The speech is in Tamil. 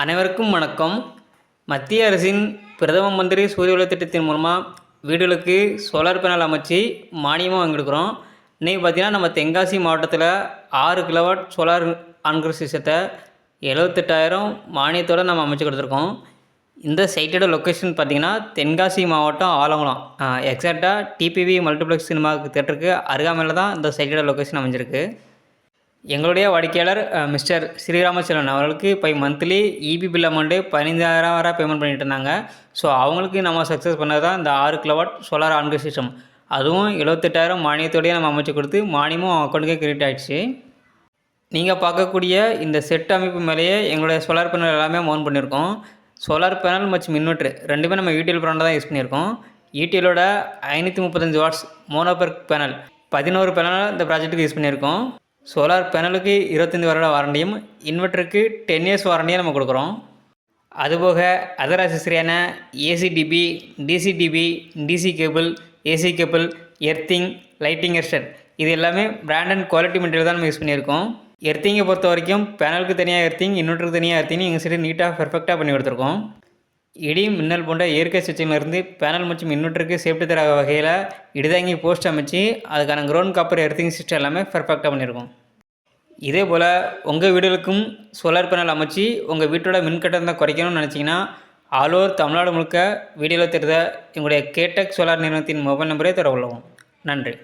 அனைவருக்கும் வணக்கம். மத்திய அரசின் பிரதம மந்திரி சூரிய ஒளி திட்டத்தின் மூலமாக வீடுகளுக்கு சோலார் பேனல் அமைச்சு மானியமாக வாங்கி கொடுக்குறோம் இன்றைக்கி பார்த்தீங்கன்னா நம்ம தென்காசி மாவட்டத்தில் ஆறு கிலோவாட் சோலார் ஆன்கிற சிஸ்டத்தை எழுபத்தெட்டாயிரம் மானியத்தோடு நம்ம அமைச்சு கொடுத்துருக்கோம். இந்த சைட்டோட லொக்கேஷன் பார்த்திங்கன்னா தென்காசி மாவட்டம் ஆலங்குளம். எக்ஸாக்டாக டிபிவி மல்டிப்ளெக்ஸ் சினிமாவுக்கு தேட்டருக்கு அருகாமையில் தான் இந்த சைட்டோட லொக்கேஷன் அமைஞ்சிருக்கு. எங்களுடைய வாடிக்கையாளர் மிஸ்டர் ஸ்ரீராமச்சந்திரன் அவர்களுக்கு இப்போ மந்த்லி இபி பில் அமௌண்ட்டு பதினைந்தாயிரம் வரை பேமெண்ட் பண்ணிட்டு இருந்தாங்க. ஸோ அவங்களுக்கு நம்ம சக்ஸஸ் பண்ணது தான் இந்த ஆறு கிலோவாட் சோலார் ஆன்கிற சிஸ்டம் அதுவும் எழுபத்தெட்டாயிரம் மானியத்தோடய நம்ம அமைச்சு கொடுத்து மானியமும் அக்கௌண்ட்டுக்கே கிரெடிட் ஆகிடுச்சு நீங்கள் பார்க்கக்கூடிய இந்த செட் அமைப்பு மேலேயே எங்களுடைய சோலார் பேனல் எல்லாமே மவுண்ட் பண்ணியிருக்கோம். சோலார் பேனல் மற்றும் இன்வெர்ட்ரு ரெண்டுமே நம்ம யூடிஎல் ப்ராண்டை தான் யூஸ் பண்ணியிருக்கோம். யூடிஎலோட ஐநூற்றி முப்பத்தஞ்சு வாட்ஸ் மோனோபர் பேனல் பதினோரு பேனல் இந்த ப்ராஜெக்ட்டுக்கு யூஸ் பண்ணியிருக்கோம். சோலார் பேனலுக்கு இருபத்தஞ்சி வருட வாரண்டியும் இன்வெர்ட்டருக்கு டென் இயர்ஸ் வாரண்டியும் நம்ம கொடுக்குறோம். அதுபோக other அசசரியான ACDB DCDB DC cable AC cable earthing lighting arrester இது எல்லாமே பிராண்ட் அண்ட் குவாலிட்டி மெட்டீரியல் தான் நம்ம யூஸ் பண்ணியிருக்கோம். எர்த்திங்கை பொறுத்த வரைக்கும் பேனலுக்கு தனியாக எர்த்திங் இன்வெர்ட்டருக்கு தனியாக எர்த்திங் எங்கள் சைடு நீட்டாக பெர்ஃபெக்டாக பண்ணி கொடுத்துருக்கோம். இடி மின்னல் போன்ற இயற்கை சுவிட்சிலிருந்து பேனல் மற்றும் இன்வெர்ட்டருக்கு சேஃப்டி தர வகையில் இடிதாங்கி போஸ்ட் அமைச்சு அதுக்கான க்ரௌண்ட் காப்பர் எர்த்திங் சிஸ்டம் எல்லாமே பர்ஃபெக்டாக பண்ணியிருக்கோம் இதே போல் உங்கள் வீடுகளுக்கும் சோலார் பேனல் அமைச்சு உங்கள் வீட்டோட மின்கட்டணத்தை குறைக்கணும்னு நினச்சிங்கன்னா ஆல் ஓவர் தமிழ்நாடு முழுக்க வீடியோவில் தெரிந்த எங்களுடைய கேடெக் சோலார் நிறுவனத்தின் மொபைல் நம்பரே தொடர்பு நன்றி.